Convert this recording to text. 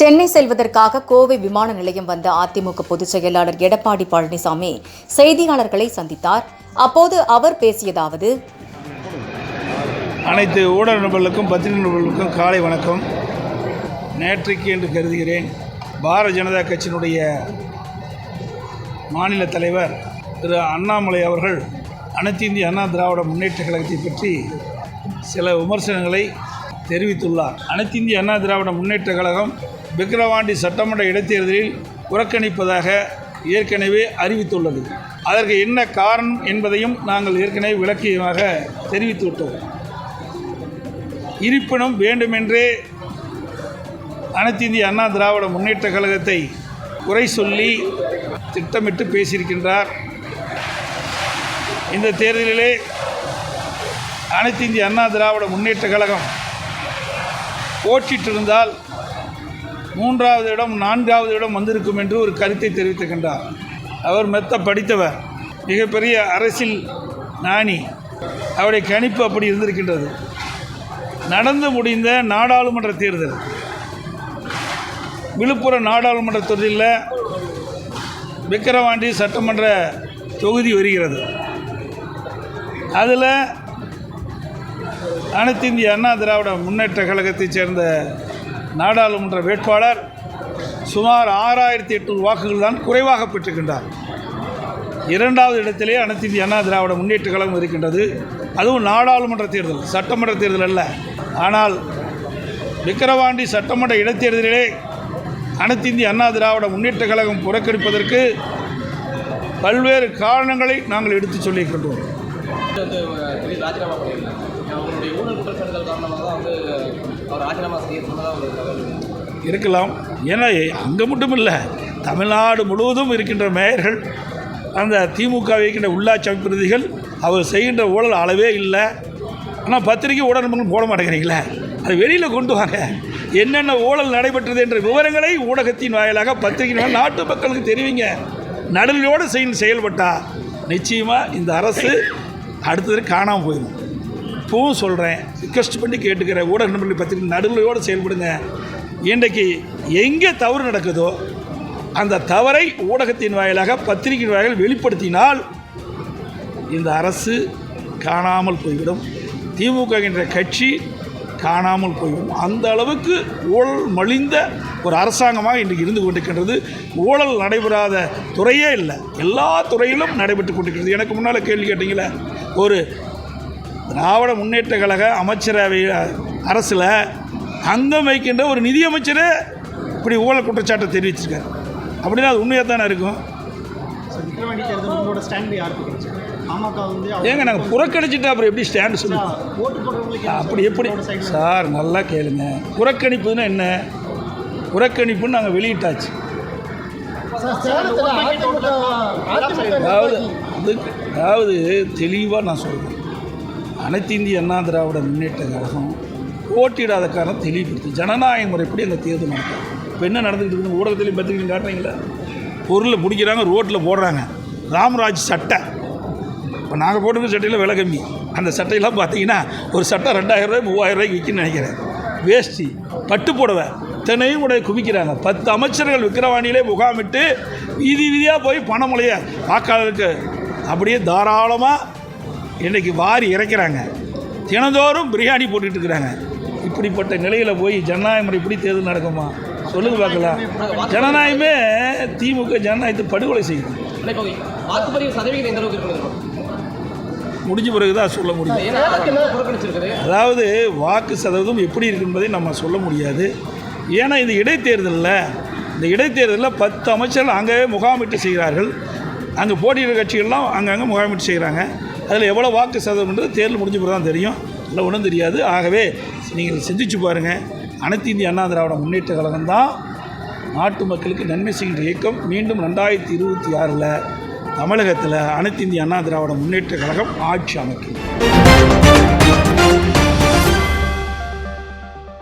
சென்னை செல்வதற்காக கோவை விமான நிலையம் வந்த அதிமுக பொதுச் செயலாளர் எடப்பாடி பழனிசாமி செய்தியாளர்களை சந்தித்தார். அப்போது அவர் பேசியதாவது அனைத்து ஊடக நிபுணர்களுக்கும் பத்திரிகை நிபுணர்களுக்கும் காலை வணக்கம். நேற்றைக்கு என்று கருதுகிறேன் பாரதிய ஜனதா கட்சியினுடைய மாநில தலைவர் திரு அண்ணாமலை அவர்கள் அனைத்து இந்திய அண்ணா திராவிட முன்னேற்ற கழகத்தை பற்றி சில விமர்சனங்களை தெரிவித்துள்ளார். அனைத்து இந்திய அண்ணா திராவிட முன்னேற்ற கழகம் விக்கிரவாண்டி சட்டமன்ற இடைத்தேர்தலில் புறக்கணிப்பதாக ஏற்கனவே அறிவித்துள்ளது. அதற்கு என்ன காரணம் என்பதையும் நாங்கள் ஏற்கனவே விளக்கியமாக தெரிவித்துவிட்டோம். இருப்பினும் வேண்டுமென்றே அனைத்து இந்திய அண்ணா திராவிட முன்னேற்ற கழகத்தை குறை சொல்லி திட்டமிட்டு பேசியிருக்கின்றார். இந்த தேர்தலிலே அனைத்து இந்திய அண்ணா திராவிட முன்னேற்ற கழகம் போட்டிட்டிருந்தால் மூன்றாவது இடம் நான்காவது இடம் வந்திருக்கும் என்று ஒரு கருத்தை தெரிவித்துக்கின்றார் அவர் மெத்த படித்தவர் மிகப்பெரிய அரசியல் ஞானி. அவருடைய கணிப்பு அப்படி இருந்திருக்கின்றது. நடந்து முடிந்த நாடாளுமன்ற தேர்தல். விழுப்புரம் நாடாளுமன்ற தொகுதியில் விக்கிரவாண்டி சட்டமன்ற தொகுதி வருகிறது. அதில் அனைத்து இந்திய அண்ணா திராவிட முன்னேற்ற கழகத்தைச் சேர்ந்த நாடாளுமன்ற வேட்பாளர் சுமார் ஆறாயிரத்தி எட்நூறு வாக்குகள் தான் குறைவாக பெற்றிருக்கின்றார். இரண்டாவது இடத்திலே அனைத்து இந்திய அண்ணா திராவிட முன்னேற்ற கழகம் இருக்கின்றது. அதுவும் நாடாளுமன்ற தேர்தல் சட்டமன்ற தேர்தல் அல்ல. ஆனால் விக்கிரவாண்டி சட்டமன்ற இடைத்தேர்தலிலே அனைத்து இந்திய அண்ணா திராவிட முன்னேற்ற கழகம் புறக்கணிப்பதற்கு பல்வேறு காரணங்களை நாங்கள் எடுத்துச் சொல்லியிருக்கின்றோம். வந்து திடீர் ராஜினாமா பண்ணியிருந்தாங்க அவங்களுடைய ஊழல் குற்றச்சாட்டுகள் காரணமாக தான் வந்து அவர் ராஜினாமா செய்ய சொன்னதாக ஒரு தகவல் இருக்கலாம். ஏன்னா அங்கே மட்டும் இல்லை தமிழ்நாடு முழுவதும் இருக்கின்ற மேயர்கள் அந்த திமுக இருக்கின்ற உள்ளாட்சி பிரதிகள் அவர் செய்கின்ற ஊழல் அளவே இல்லை. ஆனால் பத்திரிக்கை ஊடகங்கள் போட மாட்டேங்கிறீங்களே? அது வெளியில் கொண்டு வாங்க. என்னென்ன ஊழல் நடைபெற்றது என்ற விவரங்களை ஊடகத்தின் வாயிலாக பத்திரிகை நாட்டு மக்களுக்கு தெரிவிங்க. நடுநிலையோடு செய்ய செயல்பட்டால் நிச்சயமாக இந்த அரசு அடுத்தது காணாமல் போயிடும். இப்போவும் சொல்கிறேன் ரிக்வஸ்ட் பண்ணி கேட்டுக்கிற ஊடக நம்பி பத்திரிகை நடுநிலையோடு செயல்படுங்க. இன்றைக்கு எங்கே தவறு நடக்குதோ அந்த தவறை ஊடகத்தின் வாயிலாக பத்திரிகையின் வாயில் வெளிப்படுத்தினால் இந்த அரசு காணாமல் போய்விடும். திமுக என்ற கட்சி காணாமல் போய்விடும். அந்த அளவுக்கு ஊழல் மலிந்த ஒரு அரசாங்கமாக இன்றைக்கு இருந்து கொண்டிருக்கின்றது. ஊழல் நடைபெறாத துறையே இல்லை. எல்லா துறையிலும் நடைபெற்று கொண்டிருக்கிறது. எனக்கு முன்னால் கேள்வி கேட்டீங்களே ஒரு திராவிட முன்னேற்ற கழக அமைச்சரவை அரசில் அங்கம் வைக்கின்ற ஒரு நிதியமைச்சரே இப்படி ஊழல் குற்றச்சாட்டை தெரிவிச்சிருக்காரு. அப்படின்னா அது உண்மையாக தானே இருக்கும்? ஏங்க நாங்கள் புறக்கணிச்சுட்டு அப்புறம் எப்படி ஸ்டாண்டு போடுறவங்களுக்கு அப்படி எப்படி? சார் நல்லா கேளுங்க. புறக்கணிப்புன்னா என்ன? புறக்கணிப்புன்னு நாங்கள் வெளியிட்டாச்சு. அதாவது அது அதாவது தெளிவாக நான் சொல்கிறேன் அனைத்து இந்திய அண்ணா திராவிட முன்னேற்ற கழகம் போட்டியிடாத காரணம் தெளிவுபடுத்து ஜனநாயக முறைப்படி அந்த தேர்தல் நடக்கும்? இப்போ என்ன நடந்துக்கிட்டு இருக்குது ஊடகத்திலையும் பத்திரிக்கையும் காட்டுறீங்களா? பொருளை பிடிக்கிறாங்க ரோட்டில் போடுறாங்க. ராமராஜ் சட்டை. இப்போ நாங்கள் போட்டிருக்க சட்டையில் விலை கம்மி. அந்த சட்டையெல்லாம் பார்த்தீங்கன்னா ஒரு சட்டை ரெண்டாயிரம் ரூபாய் மூவாயிரம் ரூபாய்க்கு விற்கின்னு நினைக்கிறேன். வேஷ்டி பட்டு புடவை. இத்தனையும் கூட குவிக்கிறாங்க. பத்து அமைச்சர்கள் விக்கிரவாணியிலே முகாமிட்டு வீதி வீதியாக போய் பணமழைய வாக்காளருக்கு அப்படியே தாராளமாக இன்றைக்கி வாரி இறைக்கிறாங்க. தினந்தோறும் பிரியாணி போட்டுட்டு இருக்கிறாங்க. இப்படிப்பட்ட நிலையில் போய் ஜனநாயக முறை இப்படி தேர்தல் நடக்குமா? சொல்லுங்க பார்க்கலாம். ஜனநாயகமே திமுக ஜனநாயகத்தை படுகொலை செய்யுது. முடிஞ்ச பிறகு தான் சொல்ல முடியும். அதாவது வாக்கு சதவீதம் எப்படி இருக்கு என்பதை நம்ம சொல்ல முடியாது. ஏன்னா இந்த இடைத்தேர்தலில் இந்த இடைத்தேர்தலில் பத்து அமைச்சர்கள் அங்கேயே முகாமிட்டு செய்கிறார்கள். அங்கே போட்டியிட கட்சிகள்லாம் அங்கங்கே முகாமிட்டு செய்கிறாங்க அதில் எவ்வளோ வாக்கு சதவீதம்ன்றது தேர்தல் முடிஞ்ச பிறகு தான் தெரியும். இல்லை ஒன்றும் தெரியாது. ஆகவே நீங்கள் சிந்திச்சு பாருங்கள் அனைத்து இந்திய அண்ணா திராவிட முன்னேற்ற கழகம் தான் நாட்டு மக்களுக்கு நன்மை செய்கின்ற இயக்கம். மீண்டும் ரெண்டாயிரத்தி இருபத்தி ஆறில் தமிழகத்தில் அனைத்து இந்திய அண்ணா திராவிட முன்னேற்ற கழகம் ஆட்சி அமைக்கும்.